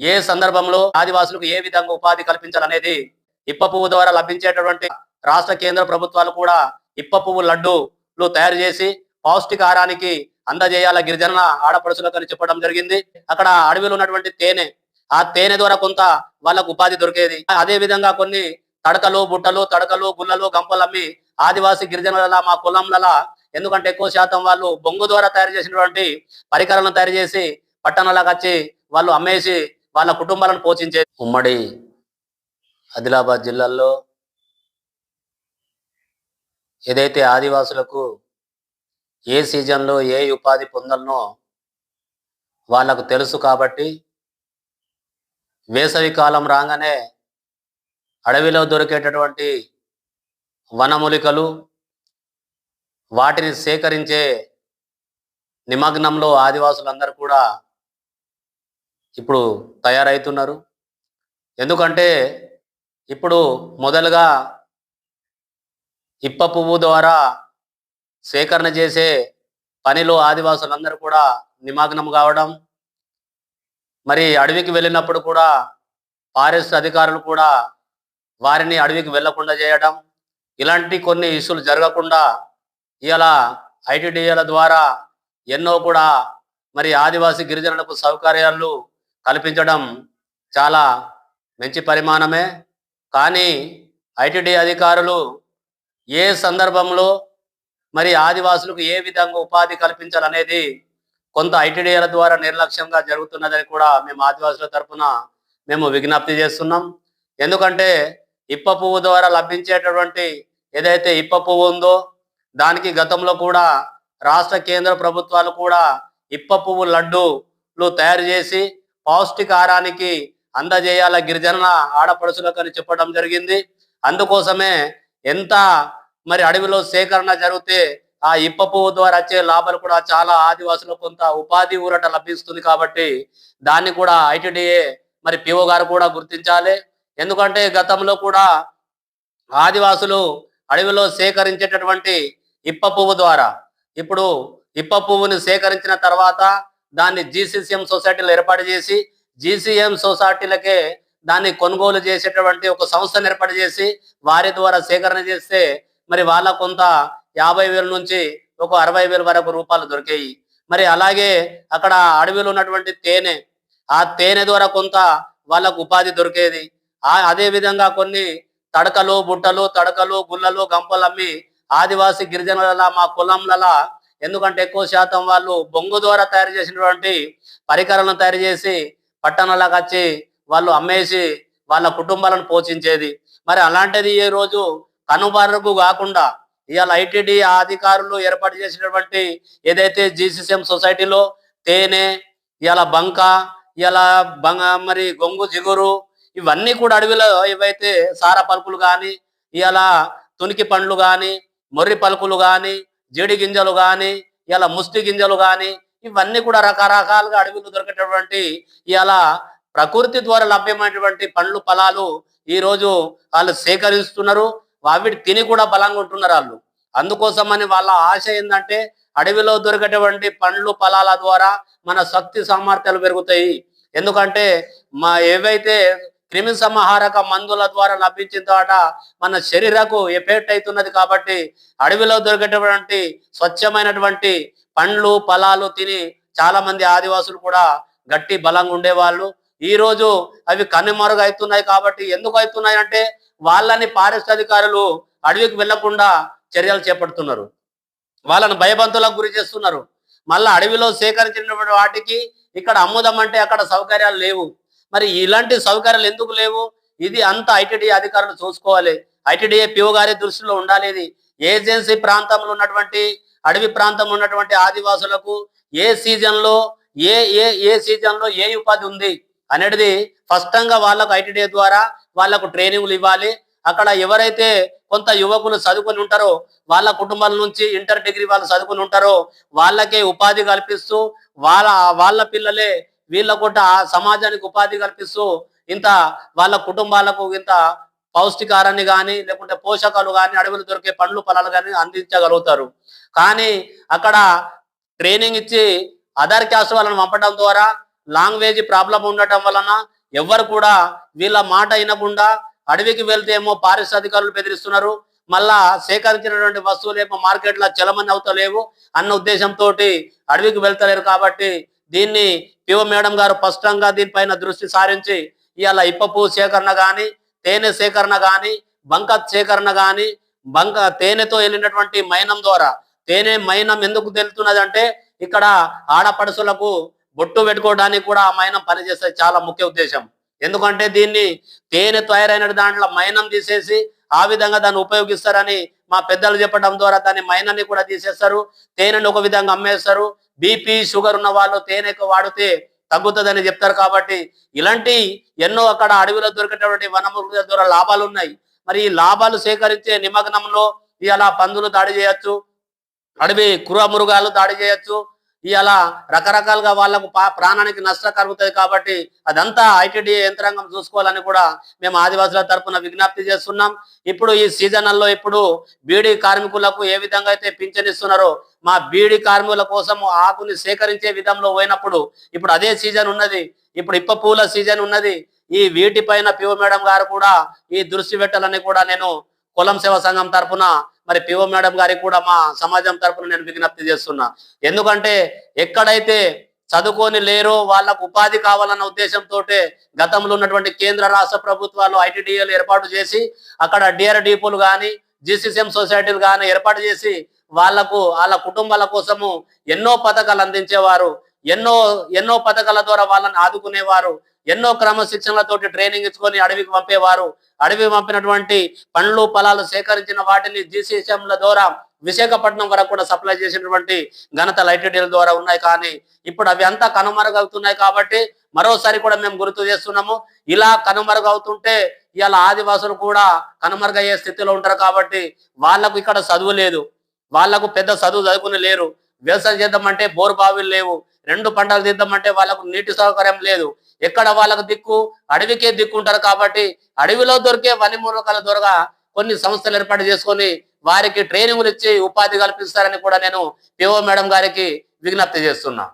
ఏ సందర్భంలో ఆదివాసులకు ఏ విధంగా ఉపాధి కల్పించాలనేది ఇప్ప పువ్వు ద్వారా లభించేటటువంటి రాష్ట్ర కేంద్ర ప్రభుత్వాలు కూడా ఇప్ప పువ్వు లడ్డూలు తయారు చేసి పౌష్టికాహారానికి అందజేయాల గిరిజన ఆడపడుచులకు అని చెప్పడం జరిగింది. అక్కడ అడవిలో ఉన్నటువంటి తేనె ఆ తేనె ద్వారా కొంత వాళ్ళకు ఉపాధి దొరికేది. అదే విధంగా కొన్ని తడకలు బుట్టలు తడకలు గుల్లలు గంపలు అమ్మి ఆదివాసి గిరిజనుల మా కులంలలా ఎందుకంటే ఎక్కువ శాతం వాళ్ళు బొంగు ద్వారా తయారు చేసినటువంటి పరికరాలను తయారు చేసి పట్టణాలకు వచ్చి వాళ్ళు అమ్మేసి వాళ్ళ కుటుంబాలను పోషించే ఉమ్మడి ఆదిలాబాద్ జిల్లాల్లో ఏదైతే ఆదివాసులకు ఏ సీజన్లో ఏ ఉపాధి పొందాలనో వాళ్ళకు తెలుసు కాబట్టి వేసవి కాలం రాగానే అడవిలో దొరికేటటువంటి వనమూలికలు వాటిని సేకరించే నిమగ్నంలో ఆదివాసులందరూ కూడా ఇప్పుడు తయారవుతున్నారు ఎందుకంటే ఇప్పుడు మొదలుగా ఇప్ప పువ్వు ద్వారా సేకరణ చేసే పనిలో ఆదివాసులందరూ కూడా నిమగ్నం కావడం మరి అడవికి వెళ్ళినప్పుడు కూడా ఫారెస్ట్ అధికారులు కూడా వారిని అడవికి వెళ్ళకుండా చేయడం ఇలాంటి కొన్ని ఇష్యూలు జరగకుండా ఇలా ఐటీడీఏల ద్వారా ఎన్నో కూడా మరి ఆదివాసీ గిరిజనులకు సౌకర్యాలు కల్పించడం చాలా మంచి పరిమాణమే. కానీ ఐటీడీ అధికారులు ఏ సందర్భంలో మరి ఆదివాసులకు ఏ విధంగా ఉపాధి కల్పించాలనేది కొంత ఐటీడీల ద్వారా నిర్లక్ష్యంగా జరుగుతున్నదని కూడా మేము ఆదివాసుల తరఫున మేము విజ్ఞప్తి చేస్తున్నాం. ఎందుకంటే ఇప్ప పువ్వు ద్వారా లభించేటటువంటి ఏదైతే ఇప్ప పువ్వు ఉందో దానికి గతంలో కూడా రాష్ట్ర కేంద్ర ప్రభుత్వాలు కూడా ఇప్ప పువ్వు లడ్డూలు తయారు చేసి పౌష్టికారానికి అందజేయాల గిరిజన ఆడపడుచులకు అని చెప్పడం జరిగింది. అందుకోసమే ఎంత మరి అడవిలో సేకరణ జరిగితే ఆ ఇప్ప పువ్వు ద్వారా వచ్చే లాభాలు కూడా చాలా ఆదివాసులకు కొంత ఉపాధి ఊరట లభిస్తుంది కాబట్టి దాన్ని కూడా ఐటీడీఏ మరి పిఓ గారు కూడా గుర్తించాలి. ఎందుకంటే గతంలో కూడా ఆదివాసులు అడవిలో సేకరించేటటువంటి ఇప్ప పువ్వు ద్వారా ఇప్పుడు ఇప్ప పువ్వును సేకరించిన తర్వాత దాన్ని జీసీసీఎం సొసైటీలు ఏర్పాటు చేసి జీసీఎం సొసైటీలకే దాన్ని కొనుగోలు చేసేటటువంటి ఒక సంస్థను ఏర్పాటు చేసి వారి ద్వారా సేకరణ చేస్తే మరి వాళ్ళ కొంత యాభై వేల నుంచి ఒక అరవై వేల వరకు రూపాయలు దొరికాయి. మరి అలాగే అక్కడ అడవిలో ఉన్నటువంటి తేనె ఆ తేనె ద్వారా కొంత వాళ్ళకు ఉపాధి దొరికేది. ఆ అదే విధంగా కొన్ని తడకలు బుట్టలు తడకలు గుల్లలు గంపలు అమ్మి ఆదివాసి గిరిజనుల మా కులంల ఎందుకంటే ఎక్కువ శాతం వాళ్ళు బొంగు ద్వారా తయారు చేసినటువంటి పరికరాలను తయారు చేసి పట్టణాలకు వచ్చి వాళ్ళు అమ్మేసి వాళ్ళ కుటుంబాలను పోషించేది. మరి అలాంటిది ఈ రోజు కనుమరుగు కాకుండా ఇవాళ ఐటీడీ అధికారులు ఏర్పాటు చేసినటువంటి ఏదైతే జీసీసీఎం సొసైటీలో తేనె ఇవాళ బంక ఇలా బంగ మరి గొంగు జిగురు ఇవన్నీ కూడా అడవిలో ఏవైతే సార పలుకులు కానీ ఇవాళ తునికి పండ్లు కానీ మొర్రి పలుకులు కానీ జీడి గింజలు కానీ ఇలా ముస్టి గింజలు కానీ ఇవన్నీ కూడా రకరకాలుగా అడవిలో దొరికేటటువంటి ఇలా ప్రకృతి ద్వారా లభ్యమైనటువంటి పండ్లు ఫలాలు ఈ రోజు వాళ్ళు సేకరిస్తున్నారు. వాటిని తిని కూడా బలంగా ఉంటున్నారు వాళ్ళు. అందుకోసమని వాళ్ళ ఆశ ఏంటంటే అడవిలో దొరికేటువంటి పండ్లు ఫలాల ద్వారా మన శక్తి సామర్థ్యాలు పెరుగుతాయి. ఎందుకంటే మా ఏవైతే క్రిమి సంహారక మందుల ద్వారా లభించిన తోట మన శరీరకు ఎఫెక్ట్ అవుతున్నది కాబట్టి అడవిలో దొరికేటటువంటి స్వచ్ఛమైనటువంటి పండ్లు ఫలాలు తిని చాలా మంది ఆదివాసులు కూడా గట్టి బలంగా ఉండేవాళ్ళు. ఈ రోజు అవి కనుమరుగు అవుతున్నాయి కాబట్టి ఎందుకు అవుతున్నాయి అంటే వాళ్ళని ఫారెస్ట్ అధికారులు అడవికి వెళ్ళకుండా చర్యలు చేపడుతున్నారు. వాళ్ళని భయబంతులకు గురి చేస్తున్నారు. మళ్ళీ అడవిలో సేకరించినటువంటి వాటికి ఇక్కడ అమ్ముదామంటే అక్కడ సౌకర్యాలు లేవు. మరి ఇలాంటి సౌకర్యాలు ఎందుకు లేవు? ఇది అంత ఐటీడీ అధికారులు చూసుకోవాలి. ఐటీడీఏ పిఓ గారి దృష్టిలో ఉండాలి ఇది ఏజెన్సీ ప్రాంతంలో ఉన్నటువంటి అడవి ప్రాంతంలో ఉన్నటువంటి ఆదివాసులకు ఏ సీజన్లో ఏ ఏ ఏ సీజన్లో ఏ ఉపాధి ఉంది అనేది స్పష్టంగా వాళ్ళకు ఐటీడీఏ ద్వారా వాళ్ళకు ట్రైనింగ్లు ఇవ్వాలి. అక్కడ ఎవరైతే కొంత యువకులు చదువుకుని ఉంటారో వాళ్ళ కుటుంబాల నుంచి ఇంటర్ డిగ్రీ వాళ్ళు చదువుకుని ఉంటారో వాళ్ళకే ఉపాధి కల్పిస్తూ వాళ్ళ వాళ్ళ పిల్లలే వీళ్ళ కూడా సమాజానికి ఉపాధి కల్పిస్తూ ఇంత వాళ్ళ కుటుంబాలకు ఇంత పౌష్టికారాన్ని కానీ లేకుంటే పోషకాలు కానీ అడవులు దొరికే పండ్లు ఫలాలు కానీ అందించగలుగుతారు. కానీ అక్కడ ట్రైనింగ్ ఇచ్చి అదర్ క్యాస్ట్ వాళ్ళని పంపడం ద్వారా లాంగ్వేజ్ ప్రాబ్లం ఉండటం వలన ఎవ్వరు కూడా వీళ్ళ మాట వినకుండా అడవికి వెళ్తే ఏమో ఫారెస్ట్ అధికారులు బెదిరిస్తున్నారు. మళ్ళా సేకరించినటువంటి వస్తువులు ఏమో మార్కెట్లో చలమని అవుతలేవు అన్న ఉద్దేశంతో అడవికి వెళ్తలేరు కాబట్టి దీన్ని పివ మేడం గారు స్పష్టంగా దీనిపైన దృష్టి సారించి ఇవాళ ఇప్పపు సేకరణ కానీ తేనె సేకరణ కానీ బంక సేకరణ కానీ బంక తేనెతో వెళ్ళినటువంటి మైనం ద్వారా తేనె మైనం ఎందుకు తెలుతున్నది అంటే ఇక్కడ ఆడపడుసులకు బొట్టు పెట్టుకోవడానికి కూడా ఆ మైనం పనిచేస్తే చాలా ముఖ్య ఉద్దేశం. ఎందుకంటే దీన్ని తేనె తయారైన దాంట్లో మైనం తీసేసి ఆ విధంగా దాన్ని ఉపయోగిస్తారని మా పెద్దలు చెప్పడం ద్వారా దాని మైనాన్ని కూడా తీసేస్తారు. తేనెను ఒక విధంగా అమ్మేస్తారు. బీపీ షుగర్ ఉన్న వాళ్ళు తేనె ఎక్కువ వాడితే తగ్గుతుందని చెప్తారు కాబట్టి ఇలాంటి ఎన్నో అక్కడ అడవిలో దొరికేటటువంటి వనమృగ ద్వారా లాభాలు ఉన్నాయి. మరి ఈ లాభాలు సేకరించే నిమగ్నంలో ఇలా పందులు దాడి చేయొచ్చు అడవి క్రూర మృగాలు దాడి చేయొచ్చు ఇలా రకరకాలుగా వాళ్ళకు ప్రాణానికి నష్టం కలుగుతుంది కాబట్టి అదంతా ఐటీడీ యంత్రాంగం చూసుకోవాలని కూడా మేము ఆదివాసుల తరపున విజ్ఞప్తి చేస్తున్నాం. ఇప్పుడు ఈ సీజనల్లో ఇప్పుడు బీడీ కార్మికులకు ఏ విధంగా అయితే పింఛన్ ఇస్తున్నారో మా బీడీ కార్మికుల కోసం ఆకుని సేకరించే విధంలో పోయినప్పుడు ఇప్పుడు అదే సీజన్ ఉన్నది. ఇప్పుడు ఇప్ప పూల సీజన్ ఉన్నది. ఈ వీటిపైన పిఓ మేడం గారు కూడా ఈ దృష్టి పెట్టాలని కూడా నేను కులం సేవ సంఘం తరఫున మరి పిఓ మేడం గారికి కూడా మా సమాజం తరఫున నేను విజ్ఞప్తి చేస్తున్నా. ఎందుకంటే ఎక్కడైతే చదువుకొని లేరో వాళ్ళకు ఉపాధి కావాలన్న ఉద్దేశంతో గతంలో ఉన్నటువంటి కేంద్ర రాష్ట్ర ప్రభుత్వాలు ఐటీడీఏలు ఏర్పాటు చేసి అక్కడ డిఆర్ డిపోలు కానీ జిసిసిఎం సొసైటీలు కానీ ఏర్పాటు చేసి వాళ్ళకు వాళ్ళ కుటుంబాల కోసము ఎన్నో పథకాలు అందించేవారు ఎన్నో ఎన్నో పథకాల ద్వారా వాళ్ళని ఆదుకునేవారు ఎన్నో క్రమశిక్షణలతోటి ట్రైనింగ్ ఇచ్చుకొని అడవికి పంపేవారు. అడవి పంపినటువంటి పండ్లు ఫలాలు సేకరించిన వాటిని జీసీసీఎంల ద్వారా విశాఖపట్నం వరకు కూడా సప్లై చేసినటువంటి ఘనత లైటీడీల ద్వారా ఉన్నాయి. కానీ ఇప్పుడు అవి అంతా కనుమరుగవుతున్నాయి కాబట్టి మరోసారి కూడా మేము గుర్తు చేస్తున్నాము. ఇలా కనుమరుగవుతుంటే ఇవాళ ఆదివాసులు కూడా కనుమరుగయ్యే స్థితిలో ఉంటారు కాబట్టి వాళ్ళకు ఇక్కడ చదువు లేదు. వాళ్ళకు పెద్ద చదువు చదువుకుని లేరు. వ్యవసాయం చేద్దామంటే బోరు బావిలు లేవు. రెండు పంటలు తీద్దామంటే వాళ్ళకు నీటి సౌకర్యం లేదు. ఎక్కడ వాళ్ళకు దిక్కు? అడవికే దిక్కు ఉంటారు కాబట్టి అడవిలో దొరికే వనిమూలకాల దొరక కొన్ని సంస్థలు ఏర్పాటు చేసుకొని వారికి ట్రైనింగ్లు ఇచ్చి ఉపాధి కల్పిస్తారని కూడా నేను పిఓ మేడం గారికి విజ్ఞప్తి చేస్తున్నా.